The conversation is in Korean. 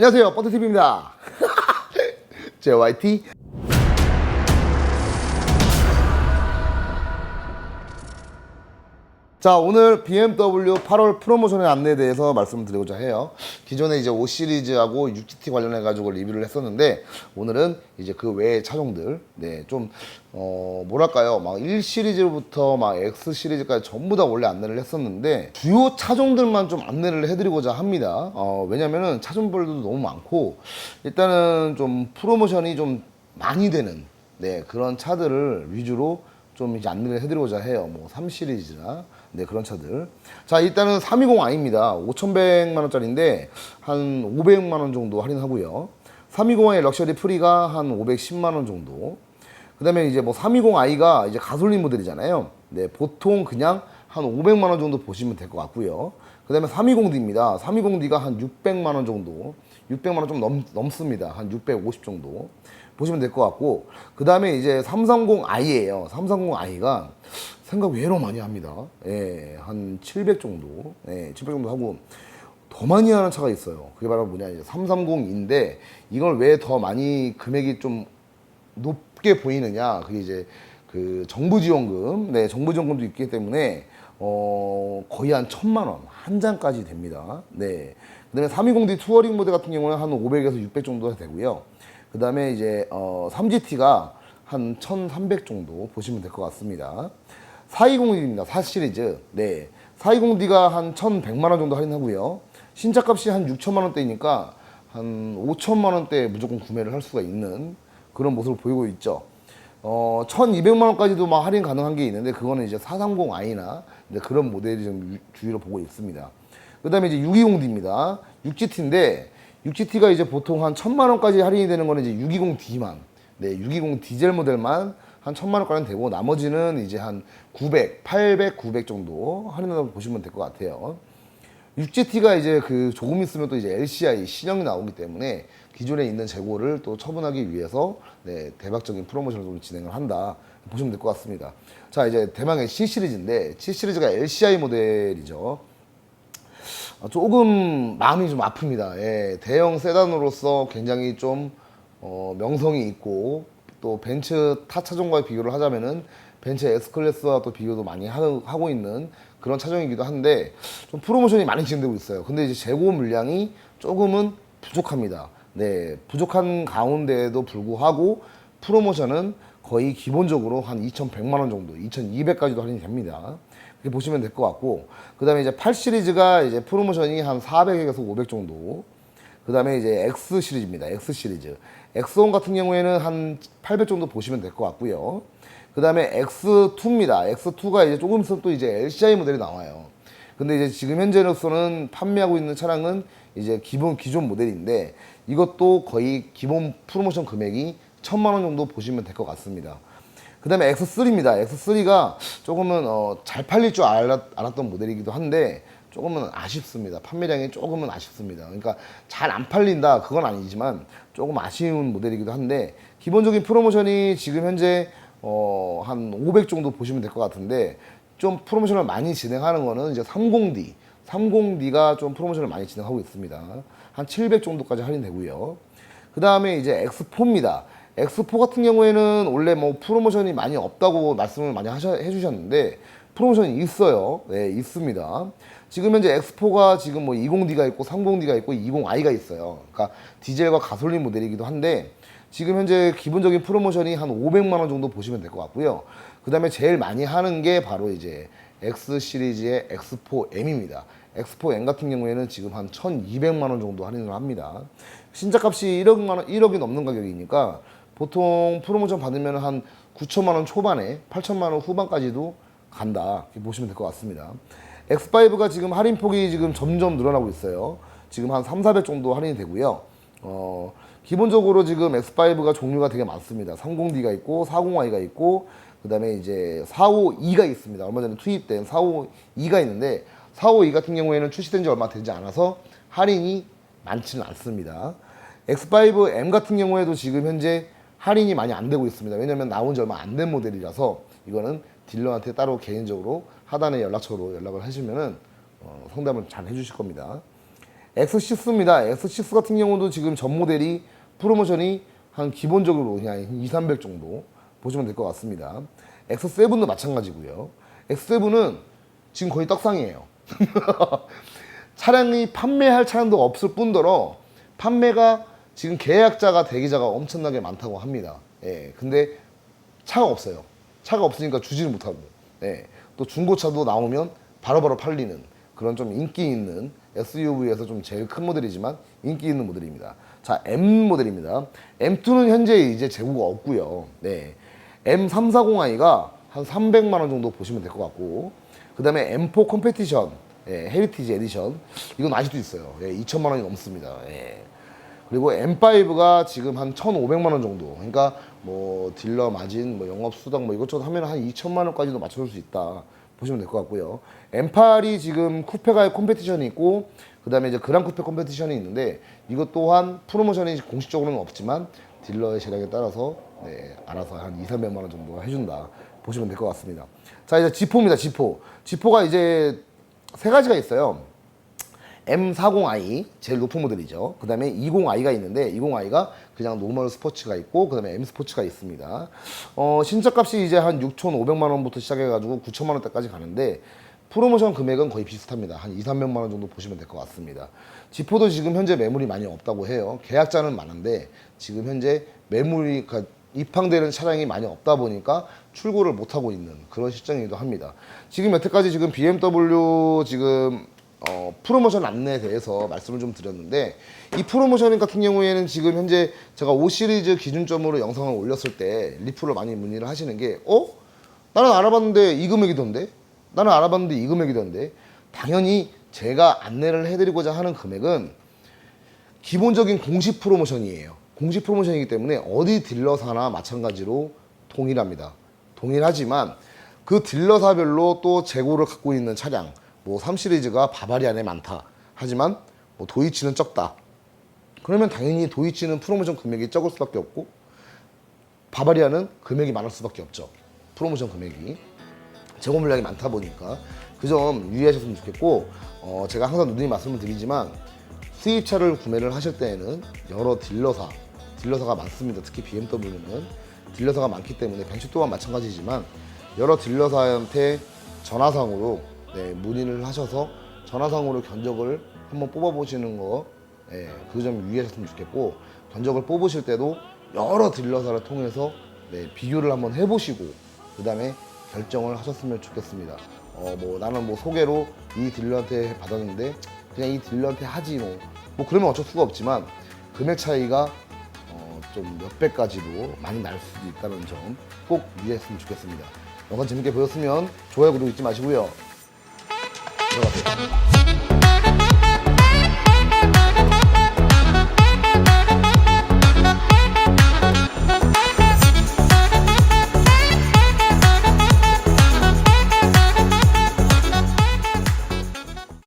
안녕하세요. 버터TV입니다. JYT. 자, 오늘 BMW 8월 프로모션의 안내에 대해서 말씀을 드리고자 해요. 기존에 이제 5 시리즈하고 6GT 관련해 가지고 리뷰를 했었는데 오늘은 이제 그 외의 차종들 네, 좀 어, 뭐랄까요? 막 1 시리즈부터 막 X 시리즈까지 전부 다 원래 안내를 했었는데 주요 차종들만 좀 안내를 해 드리고자 합니다. 어, 왜냐면은 차종별도 너무 많고 일단은 좀 프로모션이 좀 많이 되는 네, 그런 차들을 위주로 좀 이제 안내를 해드리고자 해요. 뭐 3 시리즈나 네 그런 차들. 자 일단은 320i입니다. 5,100만 원짜리인데 한 500만 원 정도 할인하고요. 320i 럭셔리 프리가 한 510만 원 정도. 그다음에 이제 뭐 320i가 이제 가솔린 모델이잖아요. 네 보통 그냥 한 500만 원 정도 보시면 될 것 같고요. 그다음에 320D입니다. 320D가 한 600만 원 정도. 600만 원 좀 넘, 넘습니다. 한 650 정도. 보시면 될 것 같고 그 다음에 이제 330i예요. 330i가 생각 외로 많이 합니다. 예, 한 700 정도. 예, 700 정도 하고 더 많이 하는 차가 있어요. 그게 바로 뭐냐 이제 330인데 이걸 왜 더 많이 금액이 좀 높게 보이느냐 그게 이제 그 정부 지원금. 네 정부 지원금도 있기 때문에 어 거의 한 천만 원 한 장까지 됩니다. 네. 그다음에 320D 투어링 모델 같은 경우는 한 500에서 600 정도 되고요 그 다음에 이제 어, 3GT가 한 1300 정도 보시면 될 것 같습니다. 420D입니다. 4 시리즈. 네. 420D가 한 1100만 원 정도 할인하고요. 신차 값이 한 6천만 원대니까 한 5천만 원대에 무조건 구매를 할 수가 있는 그런 모습을 보이고 있죠. 어, 1200만 원까지도 막 할인 가능한 게 있는데 그거는 이제 430i나 그런 모델이 좀 유- 주위로 보고 있습니다. 그 다음에 이제 620D입니다. 6GT인데 6GT가 이제 보통 한 1000만 원까지 할인이 되는 거는 이제 620D만. 네, 620 디젤 모델만 한 1000만 원까지는 되고 나머지는 이제 한 900, 800, 900 정도 할인한다고 보시면 될 것 같아요. 6GT가 이제 그 조금 있으면 또 이제 LCI 신형이 나오기 때문에 기존에 있는 재고를 또 처분하기 위해서 네, 대박적인 프로모션을 좀 진행을 한다 보시면 될 것 같습니다. 자 이제 대망의 C 시리즈인데 C 시리즈가 LCI 모델이죠. 어, 조금 마음이 좀 아픕니다. 예, 대형 세단으로서 굉장히 좀 어, 명성이 있고 또 벤츠 타 차종과 비교를 하자면은 벤츠 S 클래스와 또 비교도 많이 하, 하고 있는 그런 차종이기도 한데 좀 프로모션이 많이 진행되고 있어요. 근데 이제 재고 물량이 조금은 부족합니다. 네, 부족한 가운데에도 불구하고 프로모션은 거의 기본적으로 한 2,100만 원 정도, 2,200까지도 할인이 됩니다. 이렇게 보시면 될 것 같고, 그 다음에 이제 8 시리즈가 이제 프로모션이 한 400에서 500 정도. 그 다음에 이제 X 시리즈입니다. X 시리즈. X1 같은 경우에는 한 800 정도 보시면 될 것 같고요. 그 다음에 X2입니다. X2가 이제 조금 있으면 또 이제 LCI 모델이 나와요. 근데 이제 지금 현재로서는 판매하고 있는 차량은 이제 기본 기존 모델인데 이것도 거의 기본 프로모션 금액이 천만 원 정도 보시면 될 것 같습니다. 그 다음에 X3입니다. X3가 조금은 어, 잘 팔릴 줄 알았, 알았던 모델이기도 한데 조금은 아쉽습니다. 판매량이 조금은 아쉽습니다. 그러니까 잘 안 팔린다 그건 아니지만 조금 아쉬운 모델이기도 한데 기본적인 프로모션이 지금 현재 어, 한 500 정도 보시면 될 것 같은데 좀 프로모션을 많이 진행하는 거는 이제 30D 30D가 좀 프로모션을 많이 진행하고 있습니다. 한 700 정도까지 할인되고요. 그 다음에 이제 X4입니다. X4 같은 경우에는 원래 뭐 프로모션이 많이 없다고 말씀을 많이 하셔, 해주셨는데 프로모션이 있어요. 네, 있습니다. 지금 현재 X4가 지금 뭐 20D가 있고 30D가 있고 20i가 있어요. 그러니까 디젤과 가솔린 모델이기도 한데 지금 현재 기본적인 프로모션이 한 500만 원 정도 보시면 될 것 같고요. 그 다음에 제일 많이 하는 게 바로 이제 X 시리즈의 X4M입니다. X4M 같은 경우에는 지금 한 1,200만 원 정도 할인을 합니다. 신차값이 1억만 원, 1억이 넘는 가격이니까 보통 프로모션 받으면 한 9천만 원 초반에 8천만 원 후반까지도 간다. 이렇게 보시면 될 것 같습니다. X5가 지금 할인 폭이 지금 점점 늘어나고 있어요. 지금 한 3, 400 정도 할인이 되고요. 어, 기본적으로 지금 X5가 종류가 되게 많습니다. 30D가 있고 40i가 있고 그다음에 이제 452가 있습니다. 얼마 전에 투입된 452가 있는데 452 같은 경우에는 출시된 지 얼마 되지 않아서 할인이 많지는 않습니다. X5M 같은 경우에도 지금 현재 할인이 많이 안 되고 있습니다. 왜냐면 나온 지 얼마 안 된 모델이라서 이거는 딜러한테 따로 개인적으로 하단에 연락처로 연락을 하시면은 어, 상담을 잘 해주실 겁니다. X6입니다. X6 같은 경우도 지금 전 모델이 프로모션이 한 기본적으로 그냥 2, 300 정도 보시면 될 것 같습니다. X7도 마찬가지고요. X7은 지금 거의 떡상이에요. 차량이 판매할 차량도 없을 뿐더러 판매가 지금 계약자가 대기자가 엄청나게 많다고 합니다. 예, 근데 차가 없어요. 차가 없으니까 주지를 못하고, 예, 또 중고차도 나오면 바로 바로 팔리는 그런 좀 인기 있는 SUV에서 좀 제일 큰 모델이지만 인기 있는 모델입니다. 자, M 모델입니다. M2는 현재 이제 재고가 없고요. 네, M340i가 한 300만 원 정도 보시면 될 것 같고, 그 다음에 M4 컴페티션, 예, 헤리티지 에디션 이건 아직도 있어요. 예, 2천만 원이 넘습니다. 예. 그리고 M5가 지금 한 1,500만 원 정도. 그러니까 뭐 딜러 마진, 뭐 영업 수당 뭐 이것저것 하면 한 2천만 원까지도 맞춰줄 수 있다. 보시면 될 것 같고요. M8이 지금 쿠페가의 콤페티션이 있고 그다음에 이제 그랑 쿠페 콤페티션이 있는데 이것 또한 프로모션이 공식적으로는 없지만 딜러의 재량에 따라서 네, 알아서 한 2, 300만 원 정도 해준다. 보시면 될 것 같습니다. 자 이제 지포입니다. 지포. 지포가 이제 세 가지가 있어요. M40i 제일 높은 모델이죠. 그 다음에 20i가 있는데 20i가 그냥 노멀 스포츠가 있고 그 다음에 M 스포츠가 있습니다. 어, 신차값이 이제 한 6,500만 원부터 시작해가지고 9천만 원대까지 가는데 프로모션 금액은 거의 비슷합니다. 한 2, 300만 원 정도 보시면 될 것 같습니다. 지포도 지금 현재 매물이 많이 없다고 해요. 계약자는 많은데 지금 현재 매물이 그러니까 입항되는 차량이 많이 없다 보니까 출고를 못 하고 있는 그런 시점이기도 합니다. 지금 여태까지 지금 BMW 지금 어, 프로모션 안내에 대해서 말씀을 좀 드렸는데 이 프로모션 같은 경우에는 지금 현재 제가 5 시리즈 기준점으로 영상을 올렸을 때 리플로 많이 문의를 하시는 게 어? 나는 알아봤는데 이 금액이던데? 나는 알아봤는데 이 금액이던데? 당연히 제가 안내를 해드리고자 하는 금액은 기본적인 공식 프로모션이에요. 공식 프로모션이기 때문에 어디 딜러사나 마찬가지로 동일합니다. 동일하지만 그 딜러사별로 또 재고를 갖고 있는 차량, 뭐 3시리즈가 바바리안에 많다. 하지만 뭐 도이치는 적다. 그러면 당연히 도이치는 프로모션 금액이 적을 수밖에 없고 바바리안은 금액이 많을 수밖에 없죠. 프로모션 금액이. 재고 물량이 많다 보니까 그 점 유의하셨으면 좋겠고 어, 제가 항상 누누이 말씀을 드리지만 수입차를 구매를 하실 때에는 여러 딜러사 딜러사가 많습니다 특히 BMW는 딜러사가 많기 때문에 벤츠 또한 마찬가지지만 여러 딜러사한테 전화상으로 네, 문의를 하셔서 전화상으로 견적을 한번 뽑아보시는 거 예, 그점 유의하셨으면 좋겠고 견적을 뽑으실 때도 여러 딜러사를 통해서 네, 비교를 한번 해보시고 그 다음에 결정을 하셨으면 좋겠습니다. 어, 뭐 나는 뭐 소개로 이 딜러한테 받았는데 그냥 이 딜러한테 하지 뭐. 뭐 그러면 어쩔 수가 없지만 금액 차이가 어, 좀 몇 배까지도 많이 날 수도 있다는 점꼭 이해했으면 좋겠습니다. 영상 재밌게 보셨으면 좋아요, 구독 잊지 마시고요. 들어가세요.